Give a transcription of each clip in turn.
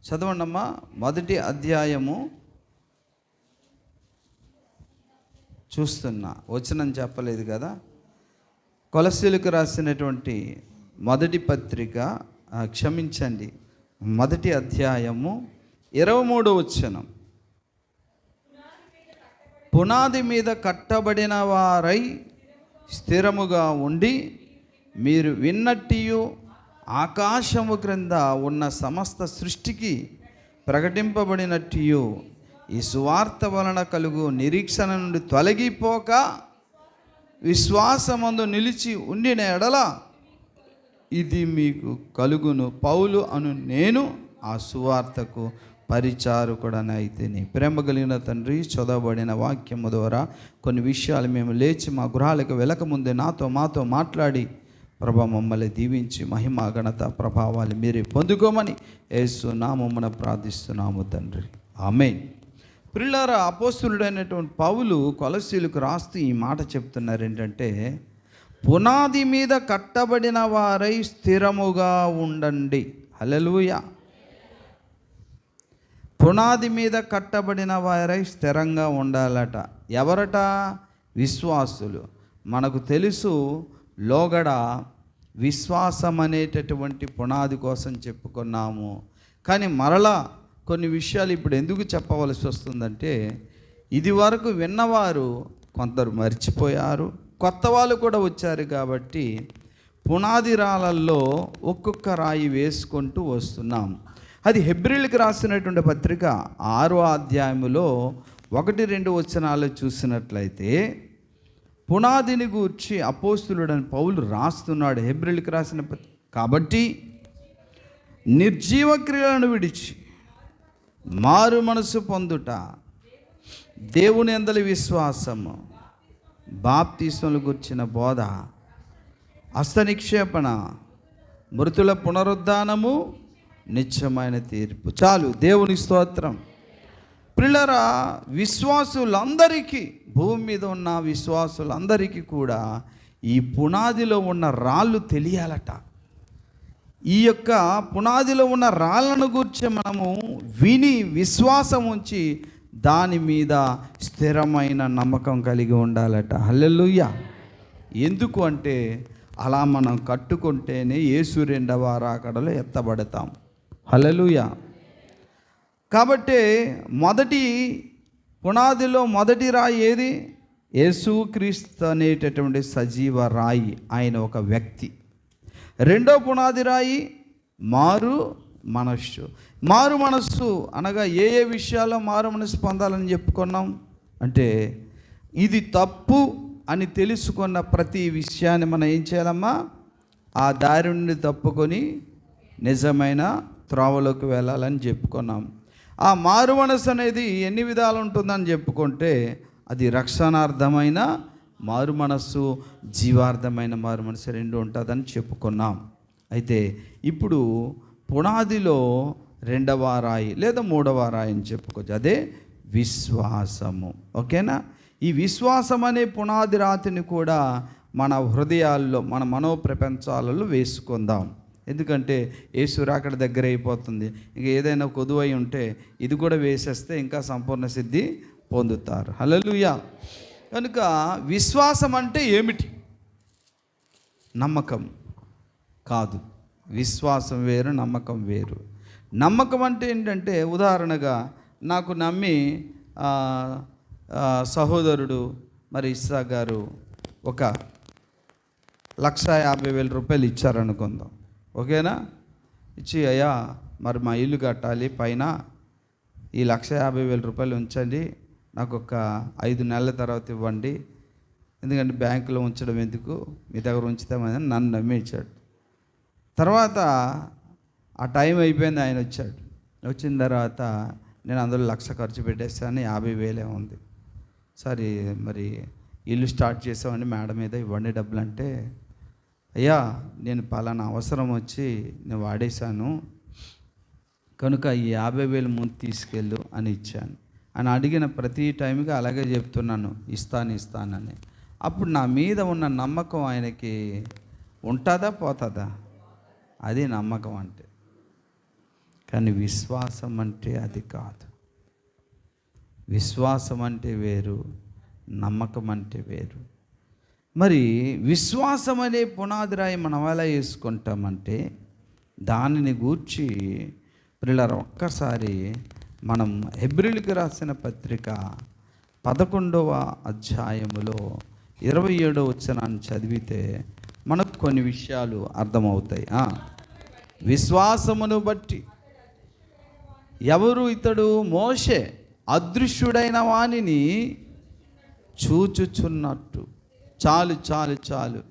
చదవండమ్మా. మొదటి అధ్యాయము చూస్తున్నా. వచనం చెప్పలేదు కదా. కొలసీలకు రాసినటువంటి మొదటి పత్రిక క్షమించండి. మొదటి అధ్యాయము ఇరవై మూడో వచనం. పునాది మీద కట్టబడిన వారై స్థిరముగా ఉండి మీరు విన్నట్టియు ఆకాశము క్రింద ఉన్న సమస్త సృష్టికి ప్రకటింపబడినట్టు ఈ సువార్త వలన కలుగు నిరీక్షణ నుండి తొలగిపోక విశ్వాసమందు నిలిచి ఉండిన ఎడల ఇది మీకు కలుగును. పౌలు అను నేను ఆ సువార్తకు పరిచారకుడనైతేని. ప్రేమ కలిగిన తండ్రి చదవబడిన వాక్యము ద్వారా కొన్ని విషయాలు మేము లేచి మా గృహాలకు వెళ్ళకముందే నాతో మాతో మాట్లాడి ప్రభ మమ్మల్ని దీవించి మహిమ ఘనత ప్రభావాలు మీరే పొందుకోమని యేసు నామమ్మన ప్రార్థిస్తున్నాము తండ్రి. ఆమె పిల్లల అపోస్తులుడైనటువంటి పౌలు కొలసీలకు రాస్తూ ఈ మాట చెప్తున్నారు ఏంటంటే పునాది మీద కట్టబడిన వారై స్థిరముగా ఉండండి. హల్లెలూయా. పునాది మీద కట్టబడిన వారై స్థిరంగా ఉండాలట. ఎవరట? విశ్వాసులు. మనకు తెలుసు లోగడ విశ్వాసం అనేటటువంటి పునాది కోసం చెప్పుకున్నాము. కానీ మరలా కొన్ని విషయాలు ఇప్పుడు ఎందుకు చెప్పవలసి వస్తుందంటే ఇది వరకు విన్నవారు కొందరు మర్చిపోయారు కొత్త వాళ్ళు కూడా వచ్చారు కాబట్టి పునాది రాళ్ళల్లో ఒక్కొక్క రాయి వేసుకుంటూ వస్తున్నాం. అది హెబ్రిల్కి రాసినటువంటి పత్రిక ఆరో అధ్యాయములో ఒకటి రెండు వచనాలు చూసినట్లయితే పునాదిని గూర్చి అపోస్తులుడని పౌలు రాస్తున్నాడు హెబ్రిల్కి రాసిన కాబట్టి నిర్జీవ క్రియలను విడిచి మారు మనసు పొందుట దేవుని ఎందలి విశ్వాసము బాప్తీస్మలు గుర్చిన బోధ హస్తనిక్షేపణ మృతుల పునరుద్ధానము నిత్యమైన తీర్పు. చాలు దేవుని స్తోత్రం. పిల్లరా విశ్వాసులందరికీ భూమి మీద ఉన్న విశ్వాసులందరికీ కూడా ఈ పునాదిలో ఉన్న రాళ్ళు తెలియాలట. ఈ యొక్క పునాదిలో ఉన్న రాళ్ళను గురించి మనము విని విశ్వాసం ఉంచి దాని మీద స్థిరమైన నమ్మకం కలిగి ఉండాలట. హల్లెలుయ్య ఎందుకు అంటే అలా మనం కట్టుకుంటేనే యేసు రెండవ రాకడలో ఎత్తబడతాం. హల్లెలూయా. కాబట్టి మొదటి పునాదిలో మొదటి రాయి ఏది? యేసుక్రీస్తు అనేటటువంటి సజీవ రాయి ఆయన ఒక వ్యక్తి. రెండో పునాది రాయి మారు మనస్సు. మారు మనస్సు అనగా ఏ ఏ విషయాల్లో మారు మనస్సు పొందాలని చెప్పుకున్నాం? అంటే ఇది తప్పు అని తెలుసుకున్న ప్రతి విషయాన్ని మనం ఏం చేయాలమ్మా? ఆ దారి నుండి తప్పుకొని నిజమైన త్రోవలోకి వెళ్ళాలని చెప్పుకున్నాం. ఆ మారు మనసు అనేది ఎన్ని విధాలు ఉంటుందని చెప్పుకుంటే అది రక్షణార్థమైన మారు మనస్సు జీవార్థమైన మారు మనసు రెండు ఉంటుందని చెప్పుకున్నాం. అయితే ఇప్పుడు పునాదిలో రెండవ రాయి లేదా మూడవ రాయి అని చెప్పుకోవచ్చు. అదే విశ్వాసము. ఓకేనా? ఈ విశ్వాసం అనే పునాది రాతిని కూడా మన హృదయాల్లో మన మనోప్రపంచాలలో వేసుకుందాం. ఎందుకంటే యేసు రాకడ దగ్గర అయిపోతుంది. ఇంక ఏదైనా కొదువై ఉంటే ఇది కూడా వేసేస్తే ఇంకా సంపూర్ణ సిద్ధి పొందుతారు. హలలుయా కనుక విశ్వాసం అంటే ఏమిటి? నమ్మకం కాదు. విశ్వాసం వేరు నమ్మకం వేరు. నమ్మకం అంటే ఏంటంటే ఉదాహరణగా నాకు నమ్మి సహోదరుడు మరి ఇస్సా గారు ఒక లక్ష యాభై వేల రూపాయలు ఇచ్చారనుకుందాం. ఓకేనా? ఇచ్చి అయ్యా మరి మా ఇల్లు కట్టాలి. పైన ఈ లక్ష యాభై వేల రూపాయలు ఉంచండి. నాకు ఒక ఐదు నెలల తర్వాత ఇవ్వండి. ఎందుకంటే బ్యాంకులో ఉంచడం ఎందుకు? మీ దగ్గర ఉంచుతామని నన్ను నమ్మించాడు తర్వాత ఆ టైం అయిపోయింది ఆయన వచ్చాడు. వచ్చిన తర్వాత నేను అందులో లక్ష ఖర్చు పెట్టేస్తాను. యాభై వేలే ఉంది. సరే మరి ఇల్లు స్టార్ట్ చేసామని మేడం మీద ఇవ్వండి డబ్బులు అంటే అయ్యా నేను పలానా అవసరం వచ్చి నేను వాడేశాను. కనుక ఈ యాభై వేలు ముందు తీసుకెళ్ళు అని ఇచ్చాను. అని అడిగిన ప్రతి టైంకి అలాగే చెప్తున్నాను ఇస్తాను ఇస్తానని అప్పుడు నా మీద ఉన్న నమ్మకం ఆయనకి ఉంటుందా పోతుందా? అది నమ్మకం అంటే. కానీ విశ్వాసం అంటే అది కాదు. విశ్వాసం అంటే వేరు నమ్మకం అంటే వేరు. మరి విశ్వాసం అనే పునాది రాయి మనం ఎలా వేసుకుంటామంటే దానిని గూర్చి పిల్లలు ఒక్కసారి మనం హెబ్రిల్కి రాసిన పత్రిక పదకొండవ అధ్యాయములో ఇరవై ఏడవ వచనాన్ని చదివితే మనకు కొన్ని విషయాలు అర్థమవుతాయి. విశ్వాసమును బట్టి ఎవరు ఇతడు మోషే అదృశ్యుడైన వానిని చూచుచున్నట్టు. చాలు చాలు చాలు.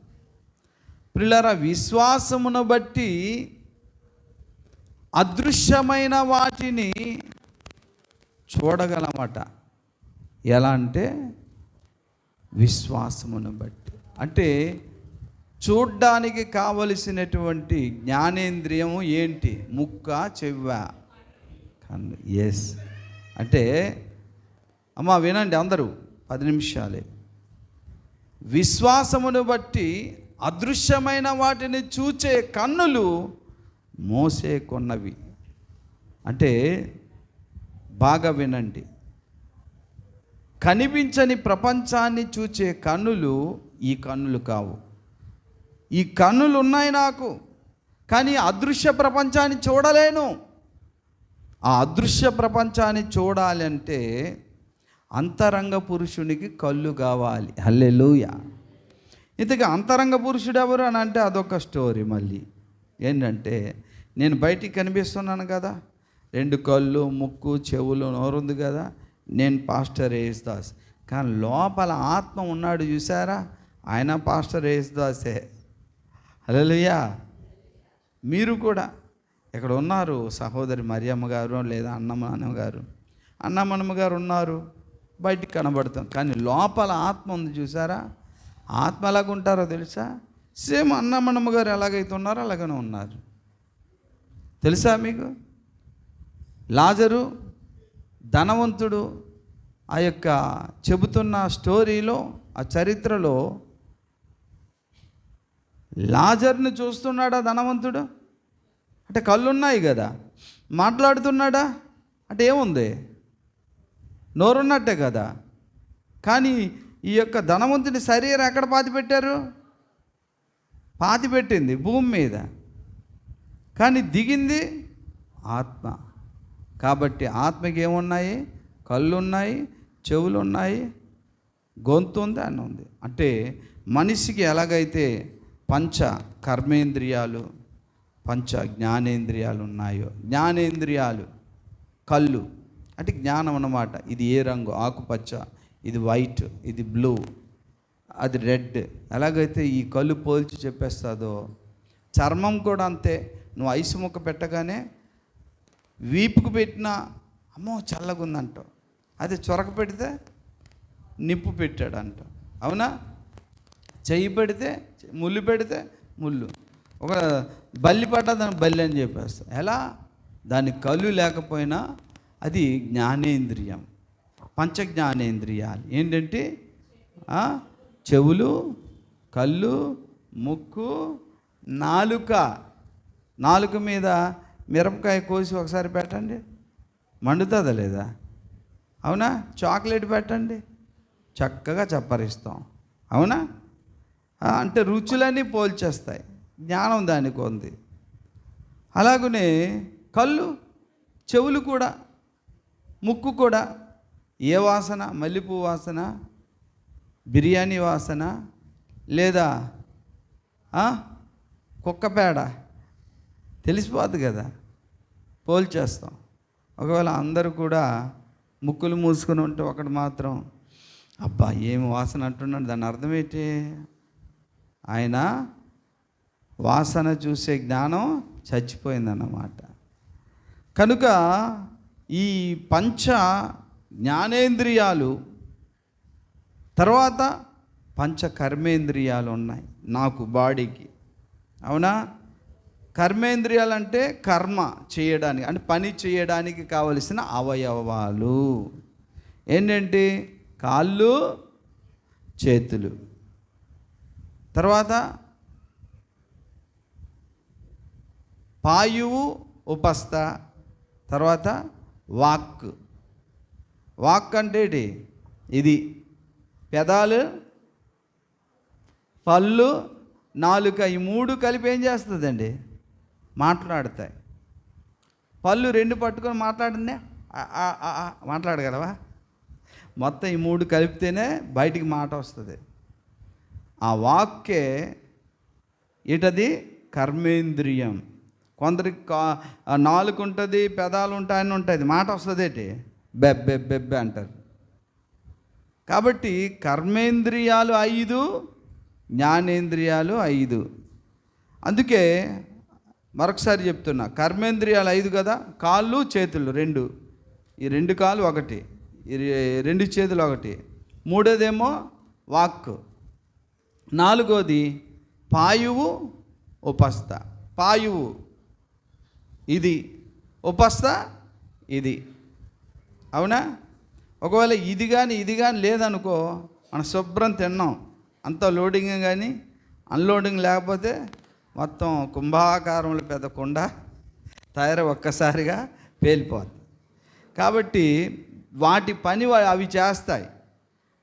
పిల్లర విశ్వాసమును బట్టి అదృశ్యమైన వాటిని చూడగలమట. ఎలా అంటే విశ్వాసమును బట్టి. అంటే చూడ్డానికి కావలసినటువంటి జ్ఞానేంద్రియము ఏంటి? ముక్క చెవ్వ. ఎస్ అంటే అమ్మ వినండి అందరూ. పది నిమిషాలే. విశ్వాసమును బట్టి అదృశ్యమైన వాటిని చూచే కన్నులు మోసే కొన్నవి. అంటే బాగా వినండి. కనిపించని ప్రపంచాన్ని చూచే కన్నులు ఈ కన్నులు కావు. ఈ కన్నులు ఉన్నాయి నాకు కానీ అదృశ్య ప్రపంచాన్ని చూడలేను. ఆ అదృశ్య ప్రపంచాన్ని చూడాలంటే అంతరంగ పురుషునికి కళ్ళు కావాలి. హల్లెలూయ. ఇంతగా అంతరంగ పురుషుడు ఎవరు అని అంటే అదొక స్టోరీ మళ్ళీ. ఏంటంటే నేను బయటికి కనిపిస్తున్నాను కదా. రెండు కళ్ళు ముక్కు చెవులు నోరుంది కదా. నేను పాస్టర్ దాస్ కానీ లోపల ఆత్మ ఉన్నాడు చూసారా? ఆయన పాస్టర్ దాసే హల్లెలూయా. మీరు కూడా ఇక్కడ ఉన్నారు? సహోదరి మరియమ్మ గారు లేదా అన్నమానమ్మ గారు? అన్నమనమ్మ గారు ఉన్నారు? బయటికి కనబడతాం. కానీ లోపల ఆత్మ ఉంది చూసారా? ఆత్మ ఎలాగ ఉంటారో తెలుసా? సేమ్ అన్నమనమ్మ గారు ఎలాగైతే ఉన్నారో అలాగనే ఉన్నారు. తెలుసా మీకు? లాజరు ధనవంతుడు ఆ యొక్క చెబుతున్న స్టోరీలో ఆ చరిత్రలో లాజర్ని చూస్తున్నాడా ధనవంతుడు? అంటే కళ్ళున్నాయి కదా. మాట్లాడుతున్నాడా? అంటే ఏముంది? నోరున్నట్టే కదా. కానీ ఈ యొక్క ధనవంతుని శరీరం ఎక్కడ పాతి పెట్టారు? పాతి పెట్టింది భూమి మీద. కానీ దిగింది ఆత్మ. కాబట్టి ఆత్మకి ఏమున్నాయి? కళ్ళు ఉన్నాయి చెవులు ఉన్నాయి గొంతు ఉంది అని ఉంది. అంటే మనిషికి ఎలాగైతే పంచ కర్మేంద్రియాలు పంచ జ్ఞానేంద్రియాలు ఉన్నాయో జ్ఞానేంద్రియాలు కళ్ళు అంటే జ్ఞానం అన్నమాట. ఇది ఏ రంగు? ఆకుపచ్చ ఇది వైట్ ఇది బ్లూ అది రెడ్. ఎలాగైతే ఈ కళ్ళు పోల్చి చెప్పేస్తుందో చర్మం కూడా అంతే. నువ్వు ఐసు ముక్క పెట్టగానే వీపుకు పెట్టినా అమ్మో చల్లగుందంట. అది చొరక పెడితే నిప్పు పెట్టాడు అంట అవునా? చెయ్యి పెడితే ముళ్ళు పెడితే ముళ్ళు. ఒక బల్లి పడ్డా దాని బల్లి అని చెప్పేస్తా. ఎలా? దాని కళ్ళు లేకపోయినా అది జ్ఞానేంద్రియం. పంచ జ్ఞానేంద్రియాలు ఏంటంటే చెవులు కళ్ళు ముక్కు నాలుక. నాలుక మీద మిరపకాయ కోసి ఒకసారి పెట్టండి. మండుతుందా లేదా? అవునా? చాక్లెట్ పెట్టండి. చక్కగా చప్పరిస్తాం. అవునా? అంటే రుచులన్నీ పోల్చేస్తాయి. జ్ఞానం దానికి ఉంది. అలాగనే కళ్ళు చెవులు కూడా ముక్కు కూడా ఏ వాసన? మల్లెపూ వాసన? బిర్యానీ వాసన? లేదా కుక్క పేడ? తెలిసిపోద్ది కదా. పోల్చేస్తాం ఒకవేళ అందరూ కూడా ముక్కులు మూసుకొని ఉంటే ఒకటి మాత్రం అబ్బా ఏమి వాసన అంటున్నాడు? దాని అర్థం ఏంటి? ఆయన వాసన చూసే జ్ఞానం చచ్చిపోయిందన్నమాట. కనుక ఈ పంచ జ్ఞానేంద్రియాలు తర్వాత పంచ కర్మేంద్రియాలు ఉన్నాయి నాకు బాడీకి. అవునా? కర్మేంద్రియాలు అంటే కర్మ చేయడానికి అంటే పని చేయడానికి కావలసిన అవయవాలు. ఏంటంటే? కాళ్ళు చేతులు. తర్వాత పాయువు ఉపస్థ. తర్వాత వాక్. వాక్ అంటే ఏంటి? ఇది పెదాలు పళ్ళు నాలుక ఈ మూడు కలిపి ఏం చేస్తుందండి? మాట్లాడతాయి. పళ్ళు రెండు పట్టుకొని మాట్లాడిందే? మాట్లాడగలవా? మొత్తం ఈ మూడు కలిపితేనే బయటికి మాట వస్తుంది. ఆ వాక్కే ఇటది కర్మేంద్రియం. కొందరికి కా- నాలుగు ఉంటుంది పెదాలు ఉంటాయని ఉంటుంది మాట వస్తుంది ఏంటి బెబ్బె బెబ్బె అంటారు. కాబట్టి కర్మేంద్రియాలు ఐదు జ్ఞానేంద్రియాలు ఐదు. అందుకే మరొకసారి చెప్తున్నా కర్మేంద్రియాలు ఐదు కదా? కాళ్ళు చేతులు రెండు. ఈ రెండు కాళ్ళు ఒకటి. ఈ రెండు చేతులు ఒకటి. మూడోదేమో వాక్. నాలుగోది పాయువు ఉపస్థ. పాయువు. ఇది. ఉపస్థ ఇది. అవునా? ఒకవేళ ఇది కానీ ఇది కానీ లేదనుకో మనం శుభ్రం తిన్నాం. అంత లోడింగ్ కానీ అన్లోడింగ్ లేకపోతే మొత్తం కుంభాకారంలో పెద్ద కుండ తయారు ఒక్కసారిగా పేలిపోతుంది కాబట్టి వాటి పని అవి చేస్తాయి.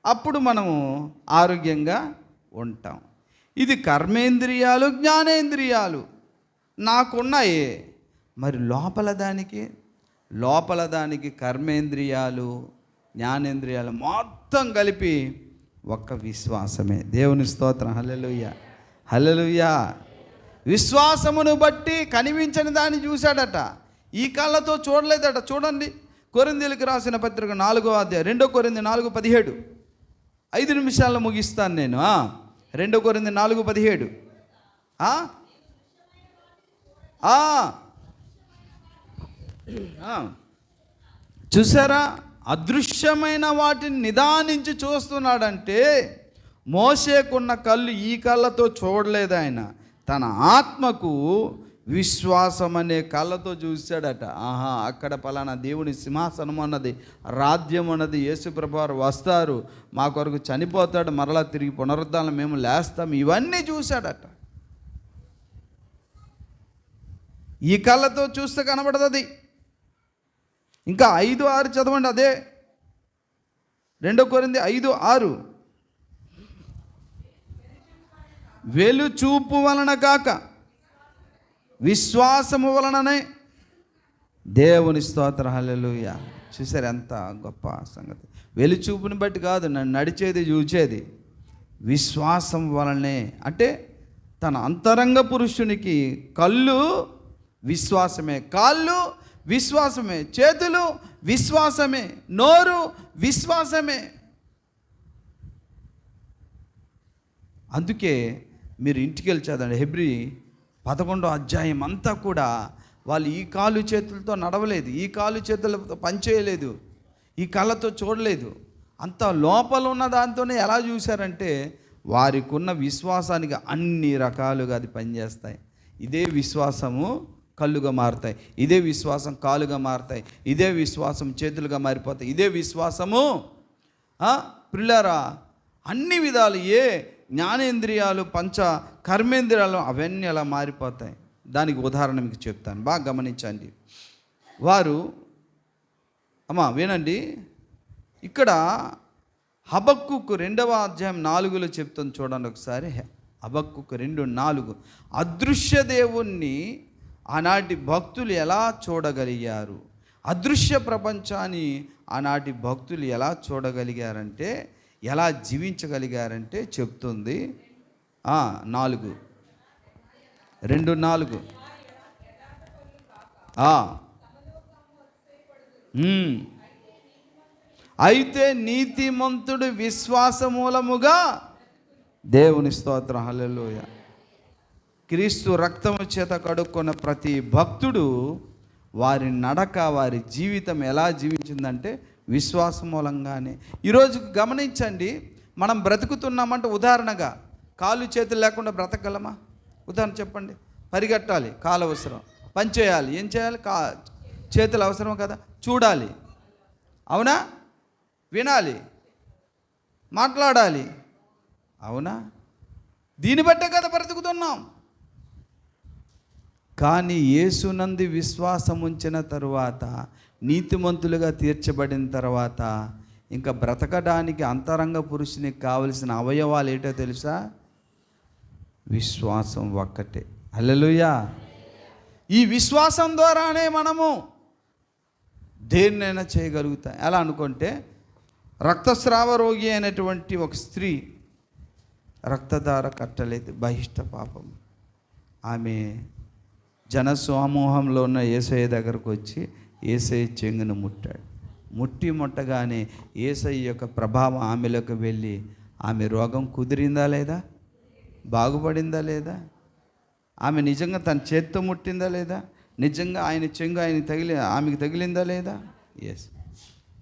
అప్పుడు మనము ఆరోగ్యంగా ఉంటాం. ఇది కర్మేంద్రియాలు జ్ఞానేంద్రియాలు. నాకున్నాయి. మరి లోపల దానికి లోపల దానికి కర్మేంద్రియాలు జ్ఞానేంద్రియాలు మొత్తం కలిపి ఒక్క విశ్వాసమే. దేవుని స్తోత్రం. హల్లెలూయ. హల్లెలూయ. విశ్వాసమును బట్టి కనిపించని దాన్ని చూశాడట. ఈ కళ్ళతో చూడలేదట. చూడండి. కొరిందీలకు రాసిన పత్రిక నాలుగో అధ్యాయం రెండో కొరింది నాలుగు పదిహేడు. ఐదు నిమిషాల్లో ముగిస్తాను నేను. రెండో కొరింది నాలుగు పదిహేడు. చూసారా? అదృశ్యమైన వాటిని నిదానించి చూస్తున్నాడంటే మోసేకున్న కళ్ళు ఈ కళ్ళతో చూడలేదు ఆయన. తన ఆత్మకు విశ్వాసం అనే కళ్ళతో చూశాడట. ఆహా అక్కడ పలానా దేవుని సింహాసనం అన్నది రాజ్యం అన్నది యేసుప్రభారు వస్తారు మా కొరకు చనిపోతాడు మరలా తిరిగి పునరుద్ధానం మేము లేస్తాం ఇవన్నీ చూశాడట. ఈ కళ్ళతో చూస్తే కనబడదు ఇంకా ఐదు ఆరు చదవండి అదే. రెండో కొరింది ఐదు ఆరు. వెలుచూపు వలన కాక విశ్వాసము వలననే దేవుని స్తోత్ర. హలలుయ చూసారు ఎంత గొప్ప సంగతి. వెలుచూపుని బట్టి కాదు నన్ను నడిచేది చూచేది. విశ్వాసం వలనే. అంటే తన అంతరంగ పురుషునికి కళ్ళు విశ్వాసమే. కాళ్ళు విశ్వాసమే. చేతులు విశ్వాసమే. నోరు విశ్వాసమే. అందుకే మీరు ఇంటికి వెళ్ళి చదవండి. హెబ్రి పదకొండో అధ్యాయం అంతా కూడా వాళ్ళు ఈ కాలు చేతులతో నడవలేదు ఈ కాలు చేతులతో పనిచేయలేదు ఈ కళ్ళతో చూడలేదు. అంత లోపల ఉన్న దాంతోనే ఎలా చూశారంటే వారికి ఉన్న విశ్వాసానికి అన్ని రకాలుగా అది పనిచేస్తాయి. ఇదే విశ్వాసము కళ్ళుగా మారుతాయి. ఇదే విశ్వాసం కాలుగా మారుతాయి. ఇదే విశ్వాసం చేతులుగా మారిపోతాయి. ఇదే విశ్వాసము పిల్లరా అన్ని విధాలు ఏ జ్ఞానేంద్రియాలు పంచ కర్మేంద్రియాలు అవన్నీ అలా మారిపోతాయి. దానికి ఉదాహరణ మీకు చెప్తాను. బాగా గమనించండి. వారు అమ్మా వినండి. ఇక్కడ హబక్కుకు రెండవ అధ్యాయం నాలుగులో చెప్తుంది చూడండి ఒకసారి. హబక్కుకు రెండు నాలుగు. అదృశ్య దేవుణ్ణి ఆనాటి భక్తులు ఎలా చూడగలిగారు? అదృశ్య ప్రపంచాన్ని ఆనాటి భక్తులు ఎలా చూడగలిగారంటే ఎలా జీవించగలిగారంటే చెప్తుంది. నాలుగు. రెండు నాలుగు. అయితే నీతిమంతుడు విశ్వాస మూలముగా దేవుని స్తోత్రం. హల్లెలూయ. క్రీస్తు రక్తము చేత కడుక్కున్న ప్రతి భక్తుడు వారి నడక వారి జీవితం ఎలా జీవించిందంటే విశ్వాసం మూలంగానే. ఈరోజు గమనించండి మనం బ్రతుకుతున్నామంటే ఉదాహరణగా కాళ్ళు చేతులు లేకుండా బ్రతకగలమా? ఉదాహరణ చెప్పండి. పరిగెట్టాలి కాలు అవసరం. పని చేయాలి ఏం చేయాలి? కా చేతులు అవసరం కదా? చూడాలి. అవునా? వినాలి. మాట్లాడాలి. అవునా? దీన్ని బట్టే కదా బ్రతుకుతున్నాం. కానీ యేసునంది విశ్వాసం ఉంచిన తరువాత నీతిమంతులుగా తీర్చబడిన తర్వాత ఇంకా బ్రతకడానికి అంతరంగ పురుషునికి కావలసిన అవయవాలు ఏంటో తెలుసా? విశ్వాసం ఒక్కటే. అల్లెలుయా ఈ విశ్వాసం ద్వారానే మనము దేన్నైనా చేయగలుగుతాం. ఎలా అనుకుంటే రక్తస్రావ రోగి అయినటువంటి ఒక స్త్రీ రక్తధార కట్టలేదు బహిష్ట పాపం ఆమె జనసమూహంలో ఉన్న ఏసయ్య దగ్గరకు వచ్చి ఏసయ్య చెంగును ముట్టాడు. ముట్టి ముట్టగానే ఏసయ్య యొక్క ప్రభావం ఆమెలోకి వెళ్ళి ఆమె రోగం కుదిరిందా లేదా? బాగుపడిందా లేదా? ఆమె నిజంగా తన చేత్తో ముట్టిందా లేదా? నిజంగా ఆయన చెంగు ఆయన తగిలి ఆమెకు తగిలిందా లేదా? ఎస్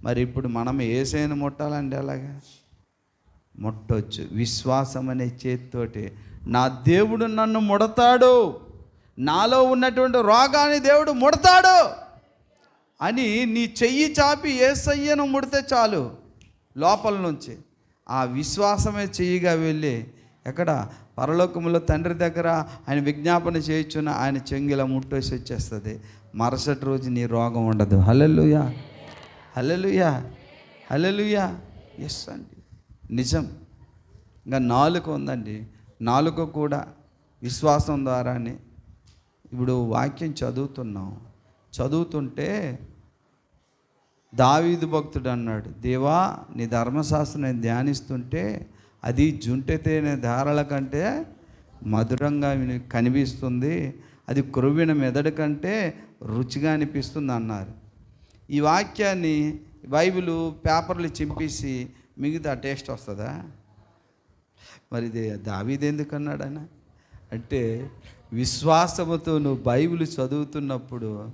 మరి ఇప్పుడు మనం ఏసైనా ముట్టాలంటే అలాగా? ముట్టొచ్చు. విశ్వాసం అనే చేత్తోటి నా దేవుడు నన్ను ముడతాడు. నాలో ఉన్నటువంటి రోగాన్ని దేవుడు ముడతాడు అని నీ చెయ్యి చాపి ఏసయ్యను ముడితే చాలు లోపల నుంచి. ఆ విశ్వాసమే చెయ్యిగా వెళ్ళి ఎక్కడ పరలోకములో తండ్రి దగ్గర ఆయన విజ్ఞాపన చేయించున్న ఆయన చెంగిల ముట్టేసి వచ్చేస్తుంది. మరుసటి రోజు నీ రోగం ఉండదు. హల్లెలూయా. హల్లెలూయా. హల్లెలూయా. ఎస్ అండి. నిజం. ఇంకా నాలుక ఉందండి. నాలుక కూడా విశ్వాసం ద్వారానే ఇప్పుడు వాక్యం చదువుతున్నాం. చదువుతుంటే దావీదు భక్తుడు అన్నాడు దేవా నీ ధర్మశాస్త్రం ధ్యానిస్తుంటే అది జుంటె తేనె ధారల కంటే మధురంగా కనిపిస్తుంది. అది క్రొవ్విన మెదడు కంటే రుచిగా అనిపిస్తుంది అన్నారు. ఈ వాక్యాన్ని బైబిల్ పేపర్లు చింపేసి మిగతా టేస్ట్ వస్తుందా? మరి ఇది దావీదు ఎందుకు అంటే విశ్వాసముతో నువ్వు బైబిల్ చదువుతున్నప్పుడు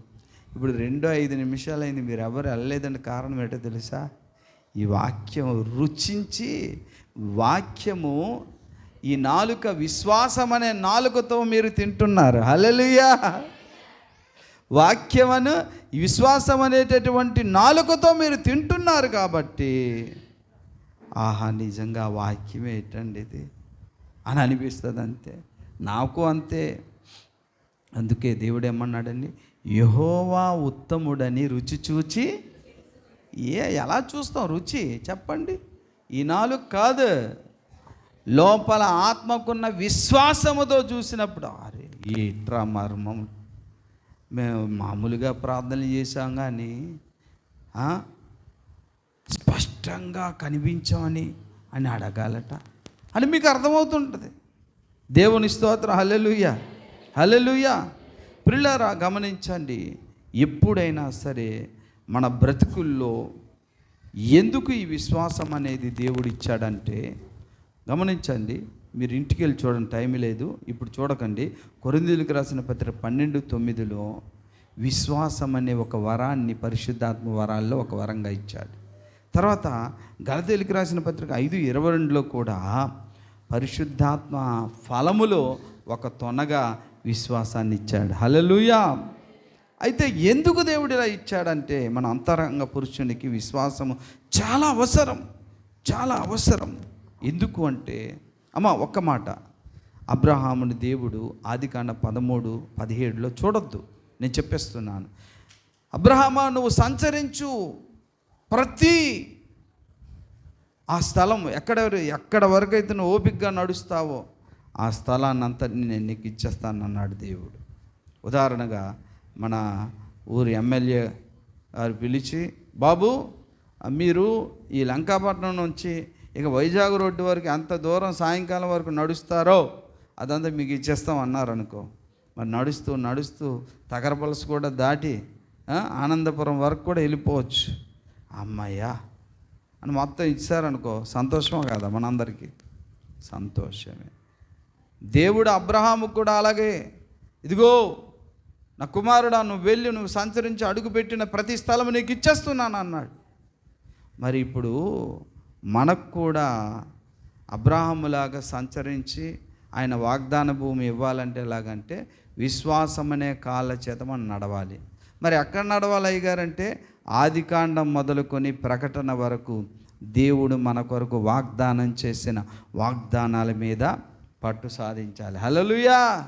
ఇప్పుడు రెండో ఐదు నిమిషాలైంది మీరు ఎవరు వెళ్ళలేదంటే కారణం ఏంటో తెలుసా? ఈ వాక్యం రుచించి వాక్యము ఈ నాలుక విశ్వాసం అనే నాలుకతో మీరు తింటున్నారు. హలలుయా వాక్యమను విశ్వాసం అనేటటువంటి నాలుకతో మీరు తింటున్నారు కాబట్టి ఆహా నిజంగా వాక్యం ఏంటండి ఇది? అని అనిపిస్తుంది అంతే నాకు అంతే. అందుకే దేవుడు ఏమన్నాడండి? యహోవా ఉత్తముడని రుచి చూచి ఏ ఎలా చూస్తాం రుచి? చెప్పండి. ఈ నాలుగు కాదు. లోపల ఆత్మకున్న విశ్వాసముతో చూసినప్పుడు అరే ఏట్రా మర్మం మేము మామూలుగా ప్రార్థనలు చేశాం కానీ స్పష్టంగా కనిపించామని అని అడగాలట. అని మీకు అర్థమవుతుంటుంది. దేవుని స్తోత్ర. హల్లెలూయ. హల్లెలూయ. పిల్లరా గమనించండి. ఎప్పుడైనా సరే మన బ్రతుకుల్లో ఎందుకు ఈ విశ్వాసం అనేది దేవుడు ఇచ్చాడంటే గమనించండి. మీరు ఇంటికి వెళ్ళి చూడండి టైం లేదు. ఇప్పుడు చూడకండి. కొరిందులకు రాసిన పత్రిక పన్నెండు తొమ్మిదిలో విశ్వాసం అనే ఒక వరాన్ని పరిశుద్ధాత్మ వరాల్లో ఒక వరంగా ఇచ్చాడు. తర్వాత గలతీలకు రాసిన పత్రిక ఐదు ఇరవై రెండులో కూడా పరిశుద్ధాత్మ ఫలములో ఒక తొనగా విశ్వాసాన్ని ఇచ్చాడు హలలుయా అయితే ఎందుకు దేవుడు ఇలా ఇచ్చాడంటే మన అంతరంగ పురుషునికి విశ్వాసము చాలా అవసరం. చాలా అవసరం. ఎందుకు అంటే అమ్మ ఒక్క మాట. అబ్రహాముని దేవుడు ఆదికాండ పదమూడు పదిహేడులో చూడొద్దు. నేను చెప్పేస్తున్నాను. అబ్రహామా నువ్వు సంచరించు. ప్రతి ఆ స్థలం ఎక్కడ ఎక్కడ వరకు అయితే నువ్వు ఓపికగా నడుస్తావో ఆ స్థలాన్ని అంతటిని నేను నీకు ఇచ్చేస్తాను అన్నాడు దేవుడు. ఉదాహరణగా మన ఊరి ఎమ్మెల్యే గారు పిలిచి బాబు మీరు ఈ లంకాపట్నం నుంచి ఇక వైజాగ్ రోడ్డు వరకు ఎంత దూరం సాయంకాలం వరకు నడుస్తారో అదంతా మీకు ఇచ్చేస్తాం అన్నారు అనుకో మరి నడుస్తూ నడుస్తూ తగరపలస కూడా దాటి ఆనందపురం వరకు కూడా వెళ్ళిపోవచ్చు. అమ్మయ్యా! అని మొత్తం ఇచ్చారనుకో సంతోషమే కదా మనందరికీ? సంతోషమే. దేవుడు అబ్రహాము కూడా అలాగే. ఇదిగో నా కుమారుడా నువ్వు వెళ్ళి నువ్వు సంచరించి అడుగుపెట్టిన ప్రతి స్థలం నీకు ఇచ్చేస్తున్నాను అన్నాడు. మరి ఇప్పుడు మనకు కూడా అబ్రాహములాగా సంచరించి ఆయన వాగ్దాన భూమి ఇవ్వాలంటే ఎలాగంటే విశ్వాసం అనే కాళ్ళ చేత మనం నడవాలి. మరి ఎక్కడ నడవాలి అయ్యగారంటే ఆదికాండం మొదలుకొని ప్రకటన వరకు దేవుడు మన కొరకు వాగ్దానం చేసిన వాగ్దానాల మీద పట్టు సాధించాలి. హలలుయా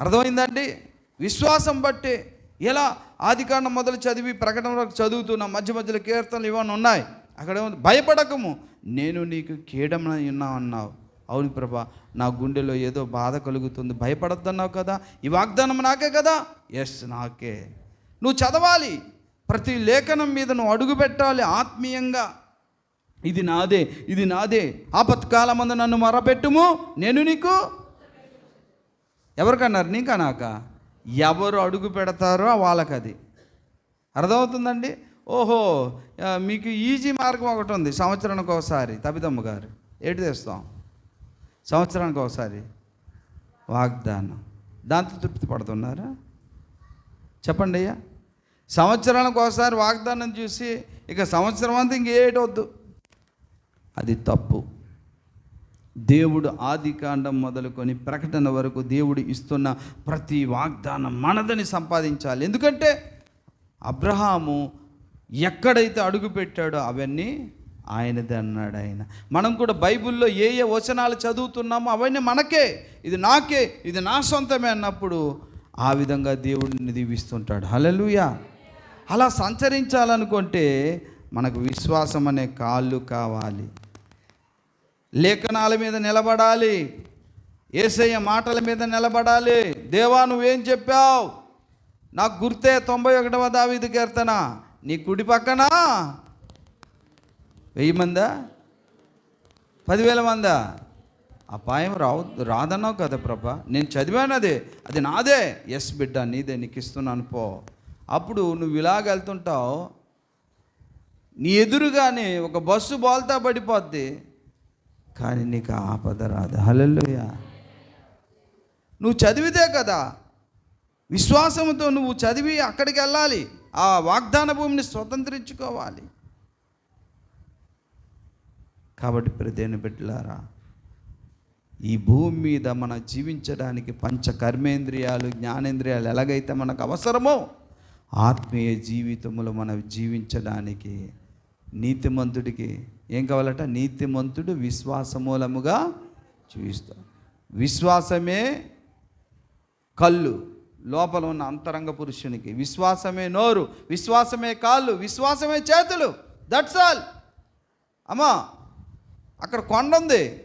అర్థమైందండి? విశ్వాసం బట్టి ఎలా ఆదికాండం మొదలు చదివి ప్రకటన వరకు చదువుతున్న మధ్య మధ్యలో కీర్తనలు ఇవన్నీ ఉన్నాయి. అక్కడ భయపడకము. నేను నీకు కీడమని ఉన్నావు అన్నావు. అవును ప్రభా నా గుండెలో ఏదో బాధ కలుగుతుంది. భయపడద్దన్నావు కదా? ఈ వాగ్దానం నాకే కదా? ఎస్ నాకే. నువ్వు చదవాలి. ప్రతి లేఖనం మీద నువ్వు అడుగు పెట్టాలి ఆత్మీయంగా. ఇది నాదే ఇది నాదే. ఆపత్కాలమందు నన్ను మరపెట్టుము? నేను నీకు? ఎవరికన్నారు నీకా నాక? ఎవరు అడుగు పెడతారో వాళ్ళకి అది అర్థమవుతుందండి? ఓహో మీకు ఈజీ మార్గం ఒకటి ఉంది. సంవత్సరానికి ఒకసారి తబితమ్మ గారు. ఏటి తెస్తాం? సంవత్సరానికి ఒకసారి వాగ్దానం. దాంతో తృప్తి పడుతున్నారా? చెప్పండి అయ్యా. సంవత్సరానికి ఒకసారి వాగ్దానం చూసి ఇక సంవత్సరం అంతా ఇంకేటి వద్దు. అది తప్పు. దేవుడు ఆది కాండం మొదలుకొని ప్రకటన వరకు దేవుడు ఇస్తున్న ప్రతి వాగ్దానం మనదని సంపాదించాలి. ఎందుకంటే అబ్రహాము ఎక్కడైతే అడుగు పెట్టాడో అవన్నీ ఆయనది అన్నాడు ఆయన. మనం కూడా బైబిల్లో ఏ ఏ వచనాలు చదువుతున్నామో అవన్నీ మనకే. ఇది నాకే ఇది నా సొంతమే అన్నప్పుడు ఆ విధంగా దేవుడిని దీవిస్తుంటాడు. హలలుయా అలా సంచరించాలనుకుంటే మనకు విశ్వాసం అనే కాళ్ళు కావాలి. లేఖనాల మీద నిలబడాలి. ఏసయ్య మాటల మీద నిలబడాలి. దేవా నువ్వేం చెప్పావు? నాకు గుర్తే తొంభై ఒకటవ దావీదు కీర్తన. నీ కుడి పక్కన? వెయ్యి మందా? పదివేల మందా? అపాయం రావు రాదన్నావు కదా ప్రభా. నేను చదివాను అదే అది నాదే. ఎస్ బిడ్డ నీదే నీకు ఇస్తున్నాను పో. అప్పుడు నువ్వు ఇలాగ వెళ్తుంటావు నీ ఎదురుగానే ఒక బస్సు బోల్తా పడిపోద్ది. కానీ నీకు ఆపద రాదు. హల్లెలూయ. నువ్వు చదివితే కదా విశ్వాసంతో నువ్వు చదివి అక్కడికి వెళ్ళాలి. ఆ వాగ్దాన భూమిని స్వతంత్రించుకోవాలి. కాబట్టి ప్రదేని బిడ్డలారా ఈ భూమి మీద మనం జీవించడానికి పంచ కర్మేంద్రియాలు జ్ఞానేంద్రియాలు ఎలాగైతే మనకు అవసరమో ఆత్మీయ జీవితములో మనం జీవించడానికి నీతిమంతుడికి ఏం కావాలట? నీతిమంతుడు విశ్వాసమూలముగా జీవిస్తాడు. విశ్వాసమే కళ్ళు లోపల ఉన్న అంతరంగ పురుషునికి. విశ్వాసమే నోరు విశ్వాసమే కాళ్ళు విశ్వాసమే చేతులు. దట్స్ ఆల్ అమ్మా అక్కడ కొండ ఉంది.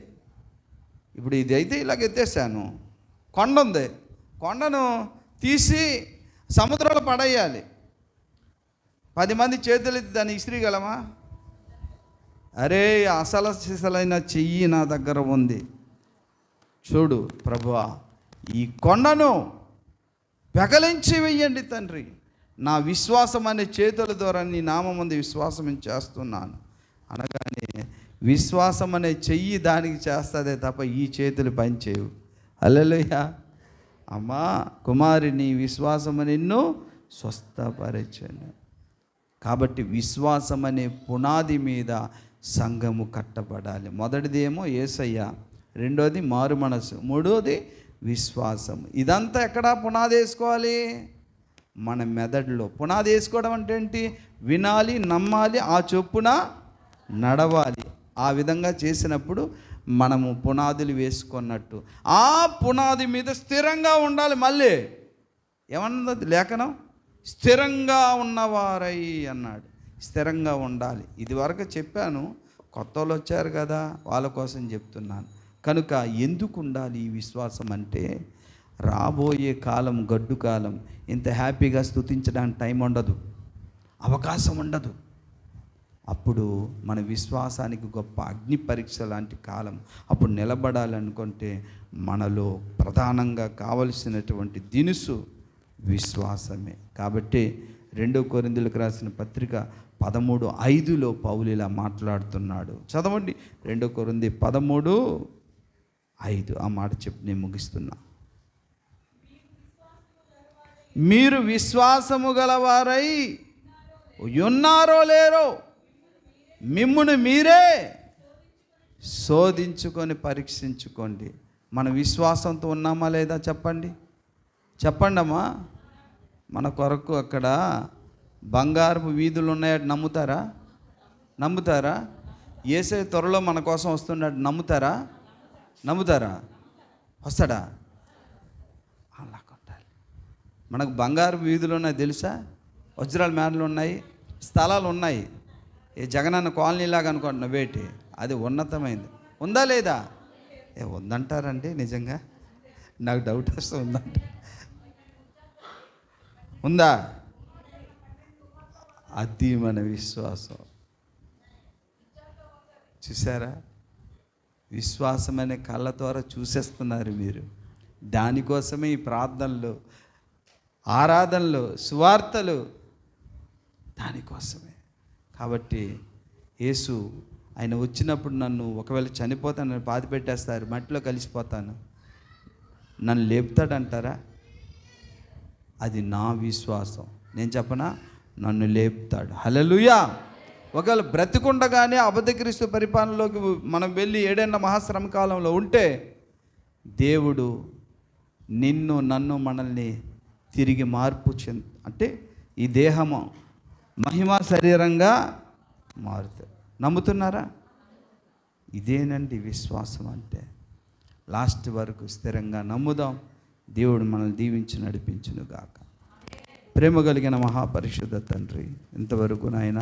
ఇప్పుడు ఇది అయితే ఇలాగ ఎత్తేసాను. కొండ ఉంది. కొండను తీసి సముద్రంలో పడేయాలి. పది మంది చేతులు ఎత్తి దాన్ని ఇస్త్రీగలమా అరే అసలు సిసలైన చెయ్యి నా దగ్గర ఉంది. చూడు ప్రభువా ఈ కొండను పెకలించి వెయ్యండి తండ్రి. నా విశ్వాసం అనే చేతుల ద్వారా నీ నామం ఉంది విశ్వాసం చేస్తున్నాను అనగానే విశ్వాసం అనే చెయ్యి దానికి చేస్తుందే తప్ప ఈ చేతులు పనిచేయవు అల్లెలుయ్య అమ్మా కుమారిని విశ్వాసం నిన్ను స్వస్థపరచను. కాబట్టి విశ్వాసం అనే పునాది మీద సంఘము కట్టబడాలి. మొదటిదేమో ఏసయ్య రెండోది మారు మనసు మూడోది విశ్వాసం ఇదంతా ఎక్కడ పునాది వేసుకోవాలి? మన మెదడులో. పునాది వేసుకోవడం అంటే ఏంటి? వినాలి నమ్మాలి ఆ చొప్పున నడవాలి. ఆ విధంగా చేసినప్పుడు మనము పునాదులు వేసుకున్నట్టు. ఆ పునాది మీద స్థిరంగా ఉండాలి మళ్ళీ. ఏమన్నది లేఖనం? స్థిరంగా ఉన్నవారై అన్నాడు. స్థిరంగా ఉండాలి. ఇదివరకు చెప్పాను కొత్త వాళ్ళు వచ్చారు కదా వాళ్ళ కోసం చెప్తున్నాను. కనుక ఎందుకు ఉండాలి ఈ విశ్వాసం అంటే రాబోయే కాలం గడ్డు కాలం ఇంత హ్యాపీగా స్థుతించడానికి టైం ఉండదు. అవకాశం ఉండదు. అప్పుడు మన విశ్వాసానికి గొప్ప అగ్ని పరీక్ష లాంటి కాలం. అప్పుడు నిలబడాలనుకుంటే మనలో ప్రధానంగా కావలసినటువంటి దినుసు విశ్వాసమే. కాబట్టి రెండో కొరిందులకు రాసిన పత్రిక పదమూడు ఐదులో పౌలు ఇలా మాట్లాడుతున్నాడు. చదవండి. రెండో కొరింది పదమూడు ఐదు. ఆ మాట చెప్పి నేను ముగిస్తున్నా. మీరు విశ్వాసము గలవారై ఉన్నారో లేరో మిమ్మును మీరే శోధించుకొని పరీక్షించుకోండి. మన విశ్వాసంతో ఉన్నామా లేదా చెప్పండి? చెప్పండమ్మా. మన కొరకు అక్కడ బంగారపు వీధులు ఉన్నాయని నమ్ముతారా? నమ్ముతారా? ఏసే త్వరలో మన కోసం వస్తున్నాడు నమ్ముతారా? నమ్ముతారా? వస్తాడా? అలా కొట్టాలి. మనకు బంగారు వీధులు ఉన్నాయి తెలుసా? వజ్రాల మేడలు ఉన్నాయి స్థలాలు ఉన్నాయి. ఏ జగనన్న కాలనీలాగా అనుకుంటున్నా వేటి? అది ఉన్నతమైంది. ఉందా లేదా? ఏ ఉందంటారండి నిజంగా? నాకు డౌట్ వస్తే ఉందంట. ఉందా? అది మన విశ్వాసం. చూసారా విశ్వాసం అనే కళ్ళ ద్వారా చూసేస్తున్నారు మీరు. దానికోసమే ఈ ప్రార్థనలు ఆరాధనలు సువార్తలు. దానికోసమే. కాబట్టి యేసు ఆయన వచ్చినప్పుడు నన్ను ఒకవేళ చనిపోతాను నన్ను పాతి పెట్టేస్తారు మట్టిలో కలిసిపోతాను. నన్ను లేపుతాడంటారా? అది నా విశ్వాసం. నేను చెప్పనా? నన్ను లేపుతాడు. హలలుయా ఒకవేళ బ్రతికుండగానే అబద్ధక్రీస్తు పరిపాలనలోకి మనం వెళ్ళి ఏడేళ్ళ మహాశ్రమ కాలంలో ఉంటే దేవుడు నిన్ను నన్ను మనల్ని తిరిగి మార్పు చెంద అంటే ఈ దేహము మహిమ శరీరంగా మారుతుంది నమ్ముతున్నారా? ఇదేనండి విశ్వాసం అంటే. లాస్ట్ వరకు స్థిరంగా నమ్ముదాం. దేవుడు మనల్ని దీవించి నడిపించునుగాక. ప్రేమ కలిగిన మహాపరిశుద్ధ తండ్రి ఇంతవరకు నాయనా